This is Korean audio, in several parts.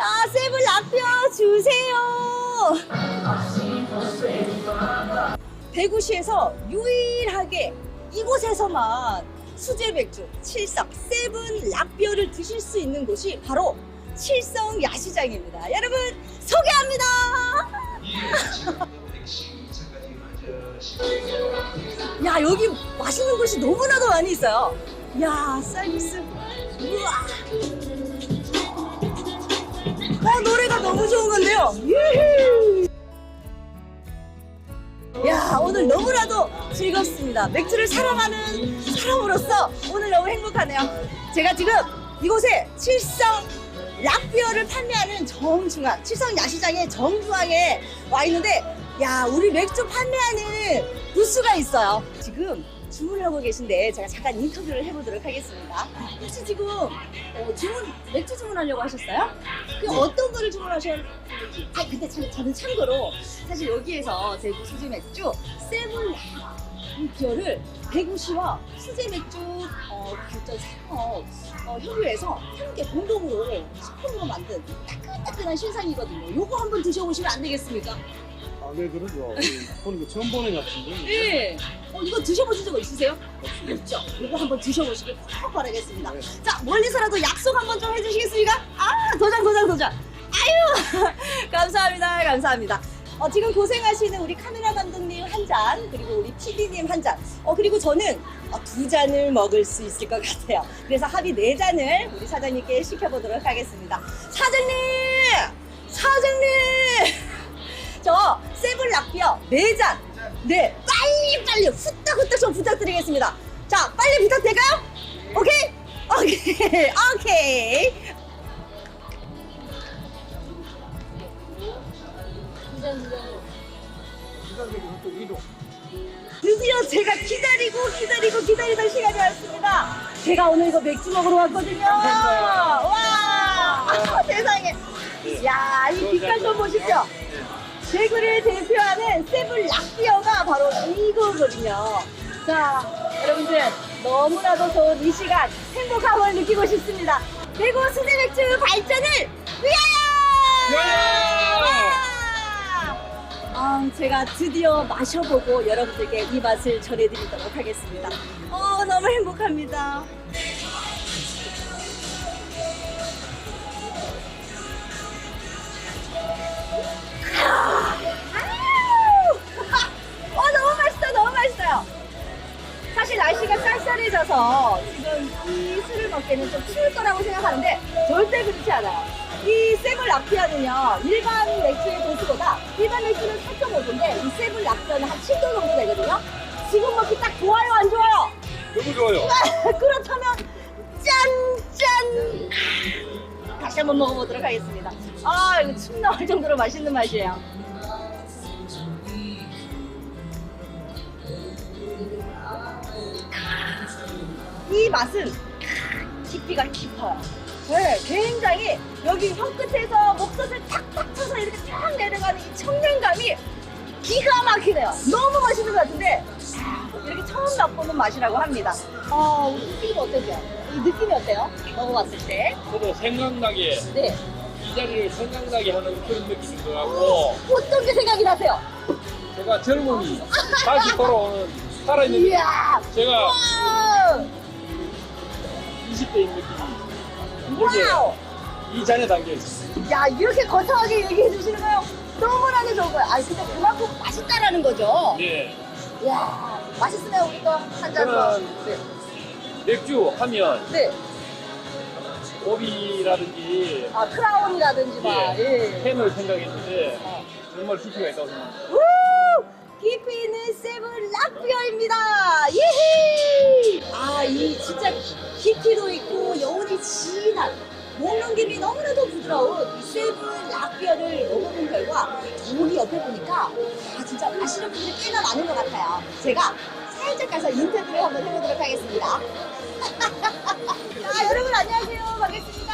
야 세븐 라뼈 주세요. 대구시에서 유일하게 이곳에서만 수제 맥주 칠성 세븐 락비어를 드실 수 있는 곳이 바로 칠성 야시장입니다. 여러분 소개합니다. 야 여기 맛있는 곳이 너무나도 많이 있어요. 야 서비스 우와. 너무 좋은 건데요. 야 오늘 너무나도 즐겁습니다. 맥주를 사랑하는 사람으로서 오늘 너무 행복하네요. 제가 지금 이곳에 칠성 락비어를 판매하는 정중앙 칠성 야시장의 정중앙에 와 있는데 야 우리 맥주 판매하는 부스가 있어요. 지금 주문을 하고 계신데 제가 잠깐 인터뷰를 해보도록 하겠습니다. 혹시 지금 어, 주문 맥주 주문하려고 하셨어요? 그 어떤 거를 주문하셨는지? 아 근데 참, 저는 참고로 사실 여기에서 대구 수제 맥주 세븐 비어를 대구시와 수제 맥주 어, 발전 산업 어, 협의회에서 함께 공동으로 식품으로 만든 따끈따끈한 신상이거든요. 요거 한번 드셔보시면 안 되겠습니까? 아, 네, 그러죠. 보는 거 처음 보는 것 같은데. 네. 어, 이거 드셔보신 적 있으세요? 없죠. 이거 한번 드셔보시길 꼭 바라겠습니다. 네. 자, 멀리서라도 약속 한번 좀 해주시겠습니까? 아, 도장, 도장, 도장. 아유, 감사합니다. 감사합니다. 어, 지금 고생하시는 우리 카메라 감독님 한 잔, 그리고 우리 PD님 한 잔, 어, 그리고 저는 어, 두 잔을 먹을 수 있을 것 같아요. 그래서 합의 네 잔을 우리 사장님께 시켜보도록 하겠습니다. 사장님! 사장님! 저 세븐 락비어 네 잔. 네, 빨리 빨리 후딱후딱 좀 부탁드리겠습니다. 자, 빨리 부탁될까요? 오케이? 오케이. 오케이. 드디어 제가 기다리고 기다리고 기다리던 시간이 왔습니다. 제가 오늘 이거 맥주 먹으러 왔거든요. 와, 세상에. 야, 이 빛깔 좀 보십시오. 대구를 대표하는 세븐 락비어가 바로 이거거든요. 자, 여러분들 너무나도 좋은 이 시간 행복함을 느끼고 싶습니다. 대구 수제 맥주 발전을 위하여! 위하여! 아, 제가 드디어 마셔보고 여러분들께 이 맛을 전해드리도록 하겠습니다. 어, 너무 행복합니다. 아 날씨가 쌀쌀해져서 지금 이 술을 먹기에는 좀 추울 거라고 생각하는데 절대 그렇지 않아요. 이 세븐 라피아는요 일반 맥주의 도수보다 일반 맥주는 4.5도인데 이 세븐 라피아는 한 7도 정도 되거든요. 지금 먹기 딱 좋아요, 안 좋아요? 너무 좋아요. 그렇다면 짠 짠 다시 한번 먹어보도록 하겠습니다. 아 이거 침 나올 정도로 맛있는 맛이에요. 이 맛은 깊이가 깊어요. 네, 굉장히 여기 혀 끝에서 목젖을 탁탁 쳐서 이렇게 쫙 내려가는 이 청량감이 기가 막히네요. 너무 맛있는 것 같은데 아, 이렇게 처음 맛보는 맛이라고 합니다. 어, 우리 느낌이 어떠세요? 이 느낌이 어때요? 먹어봤을 때. 저도 생각나게 네. 이 자리를 생각나게 하는 그런 느낌인 것 어, 같고 어떤 게 생각이 나세요? 제가 젊음이 다시 돌아오는 살아있는 느낌. 이야! 제가 와 우! 20대인 느낌이 여기에 와우! 이 잔에 담겨 있어요. 야, 이렇게 거창하게 얘기해 주시는 거요? 너무나도 좋은 거예요. 아니, 근데 그만큼 맛있다라는 거죠? 네. 이야, 맛있으면 우리 또한잔 더. 저는 맥주 하면 네. 오비라든지 아, 크라운이라든지 막. 예. 펜을 생각했는데 어. 정말 깊이가 있다고 생각합니다. 우! 깊이 있는 세븐 락비어입니다. 예히! 아, 이 진짜 깊이도 있고 여운이 진한 먹는 김이 너무나도 부드러운 이 세븐 락비어를 먹어본 결과 여기 옆에 보니까 아, 진짜 아시는 분들이 꽤나 많은 것 같아요. 제가 살짝 가서 인터뷰를 한번 해보도록 하겠습니다. 아, 여러분 안녕하세요. 반갑습니다.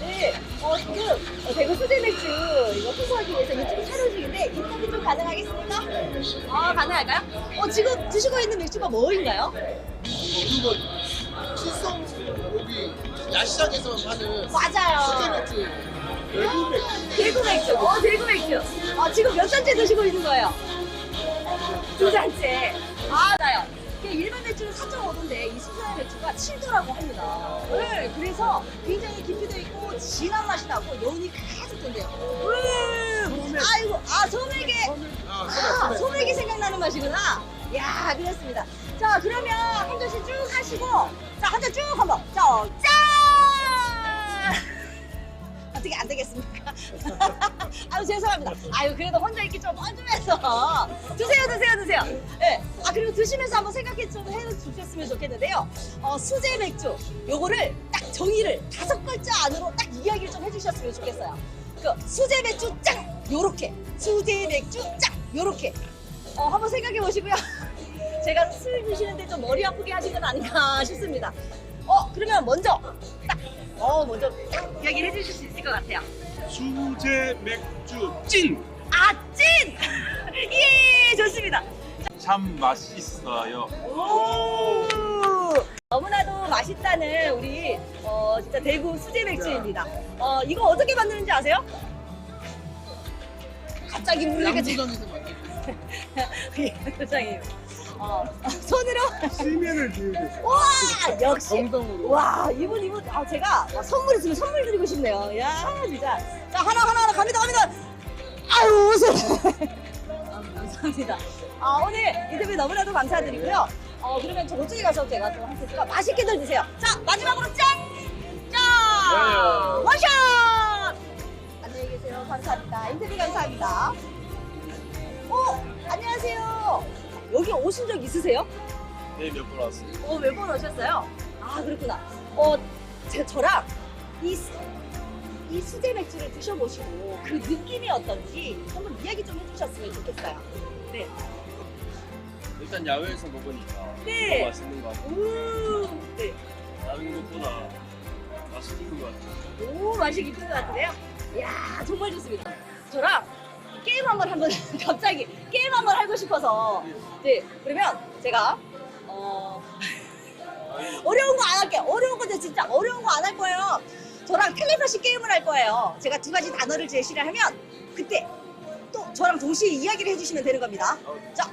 네, 어, 지금 어, 대구 수제 맥주 이거 홍보하기 위해서 유튜브 촬영 중인데 인터뷰 좀 가능하겠습니까? 아, 가능할까요? 어, 지금 드시고 있는 맥주가 뭐인가요? 칠성 여기 야시장에서 파는 맞아요. 스테이트 외국 맥주. 대구 맥주. 어, 대구 맥주. 아, 지금 몇 잔째 드시고 있는 거예요? 두 잔째. 아, 나요. 이게 일반 맥주는 4.5도인데 이 수산 맥주가 7도라고 합니다. 네, 그래서 굉장히 깊이도 있고 진한 맛이 나고 여운이 가득 든대요. 음, 아이고, 아, 소맥에 아, 아, 소맥, 소맥. 소맥이 생각나는 맛이구나. 야, 그렇습니다. 자, 그러면 한 잔씩 쭉 하시고, 자, 한 잔 쭉 한번. 자, 짠! 어떻게 안 되겠습니까? 아유, 죄송합니다. 아유, 그래도 혼자 있기 좀 뻘쭘해서. 드세요, 드세요, 드세요. 네. 아, 그리고 드시면서 한번 생각해 좀 해주셨으면 좋겠는데요. 어, 수제 맥주. 요거를 딱 정의를 다섯 글자 안으로 딱 이야기를 좀 해주셨으면 좋겠어요. 그, 수제 맥주 짱! 요렇게. 수제 맥주 짱! 요렇게. 어, 한번 생각해 보시고요. 제가 술 드시는데 좀 머리 아프게 하신 건 아닌가 싶습니다. 어, 그러면 먼저 딱, 어, 먼저 딱 이야기를 해주실 수 있을 것 같아요. 수제 맥주 찐! 아, 찐! 예, 좋습니다. 참 맛있어요. 오! 너무나도 맛있다는 우리 어, 진짜 대구 수제 맥주입니다. 어, 이거 어떻게 만드는지 아세요? 갑자기 물리게 제 양조장에서 표정이에요. 어, 손으로 심연을 기울여서 와 역시 정성으로. 와 이분 이분 아 제가 와, 선물 있으면 선물 드리고 싶네요. 야 진짜 자 하나 하나 하나 갑니다 갑니다. 아유 웃음. 아, 감사합니다. 아 오늘 인터뷰 너무나도 감사드리고요. 어 그러면 저쪽에 가서 제가 좀할 테니까 맛있게들 드세요. 자 마지막으로 짠! 짠! 원샷! 안녕히 계세요. 감사합니다. 인터뷰 감사합니다. 어 안녕하세요. 여기 오신 적 있으세요? 네, 몇 번 왔어요. 어, 몇 번 오셨어요? 아, 그렇구나. 어, 제, 저랑 이, 수- 이 수제 맥주를 드셔보시고 그 느낌이 어떤지 한번 이야기 좀 해주셨으면 좋겠어요. 네. 일단 야외에서 먹으니까 네. 더 맛있는 것 같아요. 우, 네. 다른 것보다 맛있는 것 같아요. 오, 맛이 깊은 것 같은데요? 이야, 정말 좋습니다. 저랑 게임 한번 한번 갑자기 게임 한번 하고 싶어서 네, 그러면 제가 어, 어려운 거 안 할게요. 어려운 거 진짜 어려운 거 안 할 거예요. 저랑 텔레파시 게임을 할 거예요. 제가 두 가지 단어를 제시를 하면 그때 또 저랑 동시에 이야기를 해주시면 되는 겁니다. 자,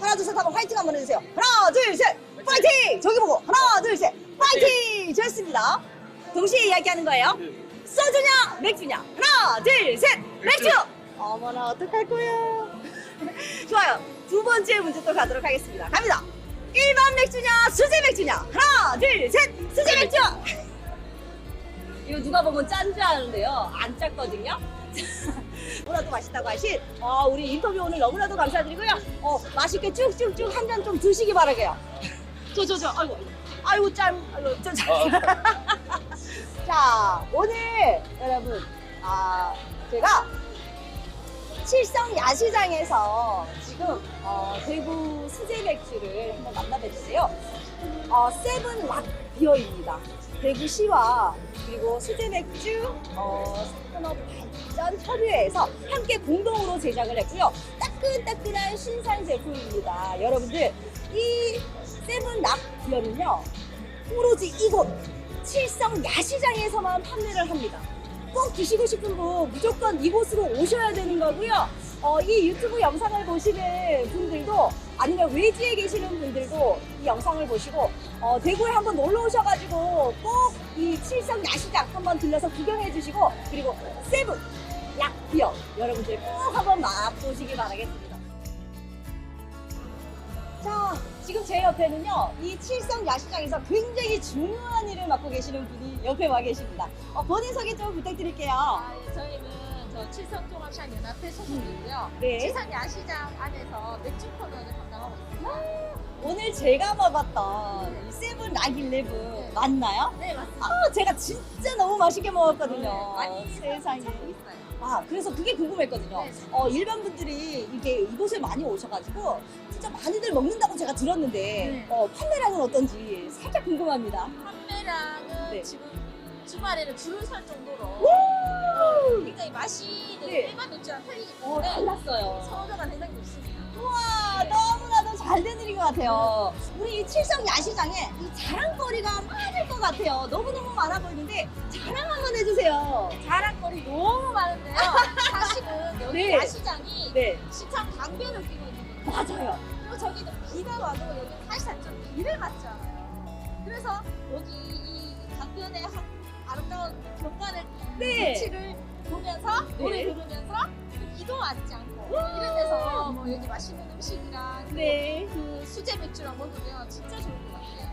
하나 둘셋 하고 화이팅 한번 해주세요. 하나 둘 셋, 파이팅! 저기 보고 하나 둘 셋, 파이팅! 좋습니다. 동시에 이야기하는 거예요. 소주냐 맥주냐 하나 둘 셋 맥주 어머나 어떡할 거야 좋아요. 두 번째 문제 또 가도록 하겠습니다. 갑니다. 일반 맥주냐 수제 맥주냐? 하나 둘 셋. 수제 맥주! 이거 누가 보면 짠 줄 아는데요. 안 짰거든요. 너무나도 맛있다고 하신 어, 우리 인터뷰 오늘 너무나도 감사드리고요. 어, 맛있게 쭉쭉쭉 한 잔 좀 드시기 바라게요. 저 저저 아이고 아이고 짠. 아이고 짠, 짠. 자, 오늘 여러분, 아, 제가 칠성 야시장에서 지금 어, 대구 수제 맥주를 한번 만나뵀는데요. 어, 세븐 락 비어입니다. 대구시와 그리고 수제 맥주 어, 산업 발전 협의회에서 함께 공동으로 제작을 했고요. 따끈따끈한 신상 제품입니다. 여러분들, 이 세븐 락 비어는요, 오로지 이곳 칠성 야시장에서만 판매를 합니다. 꼭 드시고 싶은 분 무조건 이곳으로 오셔야 되는 거고요. 어, 이 유튜브 영상을 보시는 분들도 아니면 외지에 계시는 분들도 이 영상을 보시고 어, 대구에 한번 놀러 오셔가지고 꼭 이 칠성 야시장 한번 들려서 구경해 주시고 그리고 세븐 약비어 여러분들 꼭 한번 맛보시기 바라겠습니다. 자, 지금 제 옆에는요, 이 칠성 야시장에서 굉장히 중요한 일을 맡고 계시는 분이 옆에 와 계십니다. 어, 본인 소개 좀 부탁드릴게요. 아, 예, 저희는 저 칠성종합시장연합회 소속이고요. 네. 칠성 야시장 안에서 맥주 오늘 제가 먹었던 이 세븐 락일레븐 맞나요? 네, 맞습니다. 아, 제가 진짜 너무 맛있게 먹었거든요. 네, 많이 세상에. 아, 그래서 그게 궁금했거든요. 네. 어, 일반 분들이 이게 이곳에 많이 오셔가지고 진짜 많이들 먹는다고 제가 들었는데 네. 어, 판매량은 어떤지 살짝 궁금합니다. 판매량은 네. 지금 주말에는 줄을 설 정도로 우! 굉장히 맛이 네. 일반 맥주랑 틀리기 어, 때문에 달랐어요. 선호도가 굉장히 높습니다. 우와, 잘 된 일인 것 같아요. 우리 이 칠성 야시장에 이 자랑거리가 많을 것것 같아요. 너무너무 많아 보이는데 자랑 한번 해주세요. 자랑거리 너무 많은데요. 사실은 여기 네. 야시장이 네, 시청 강변을 끼고 있는 거예요. 맞아요. 그리고 저기는 비가 와도 여기 살살 좀 비를 맞지 않아요. 그래서 여기 이 강변의 한 아름다운 경관을 네. 빛을 보면서 노래 네. 들으면서 비도 맞지 않고 이런 데서 뭐 여기 맛있는 음식이랑 그리고 네. 그 수제 맥주랑 먹으면 진짜 좋을 것 같아요.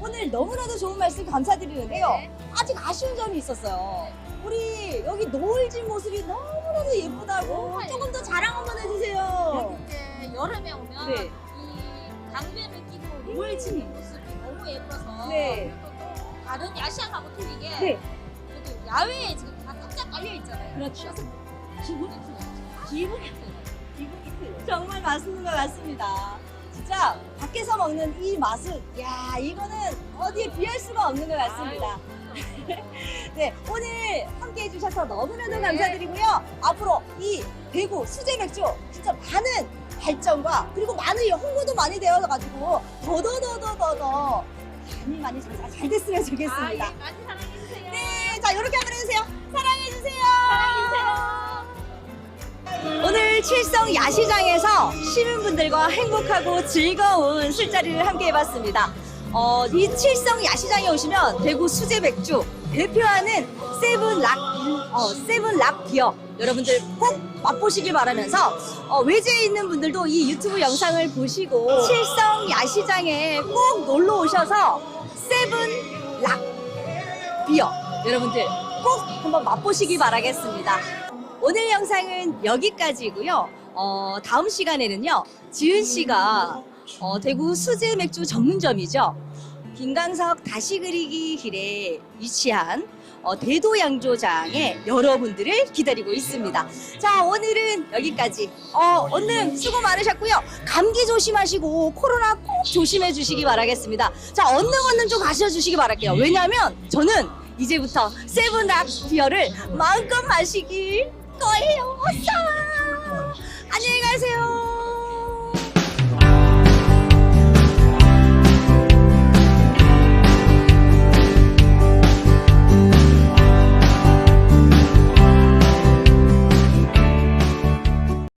오늘 너무나도 좋은 말씀 감사드리는데요. 네. 아직 아쉬운 점이 있었어요. 우리 여기 노을 진 모습이 너무나도 예쁘다고 정말 조금 더 자랑 한번 해주세요. 근데 여름에 오면 네. 이 강변을 끼고 노을 지는 모습이 너무 예뻐서 네. 그리고 또 다른 야시장하고 틀리게 네. 야외에 지금 깔려 있잖아요. 그렇죠. 그래서 기분이 틀려요. 기분이 틀려요. 정말 맛있는 것 같습니다. 진짜 밖에서 먹는 이 맛은 야 이거는 어디에 비할 수가 없는 것 같습니다. 네 오늘 함께 해주셔서 너무나도 네. 감사드리고요. 앞으로 이 대구 수제 맥주 진짜 많은 발전과 그리고 많은 이 홍보도 많이 되어가지고 더더더더더더 많이 많이 장사 잘 됐으면 아, 좋겠습니다. 예, 많이 사랑해 자 이렇게 한번 해주세요. 사랑해주세요. 사랑해주세요. 오늘 칠성 야시장에서 시민분들과 행복하고 즐거운 술자리를 함께 해봤습니다. 어, 이 칠성 야시장에 오시면 대구 수제 맥주 대표하는 세븐 락, 어, 세븐 락 비어 여러분들 꼭 맛보시길 바라면서 어, 외지에 있는 분들도 이 유튜브 영상을 보시고 칠성 야시장에 꼭 놀러 오셔서 세븐 락 비어 여러분들 꼭 한번 맛보시기 바라겠습니다. 오늘 영상은 여기까지고요. 어, 다음 시간에는요. 지은 씨가 어, 대구 수제 맥주 전문점이죠. 김강석 다시 그리기 길에 위치한 어, 대도양조장에 여러분들을 기다리고 있습니다. 자, 오늘은 여기까지. 어, 오늘 수고 많으셨고요. 감기 조심하시고 코로나 꼭 조심해 주시기 바라겠습니다. 자, 얼른 얼른 좀 가셔 주시기 바랄게요. 왜냐하면 저는 이제부터 세븐락 비어를 마음껏 마시길 거예요. 안녕히 가세요.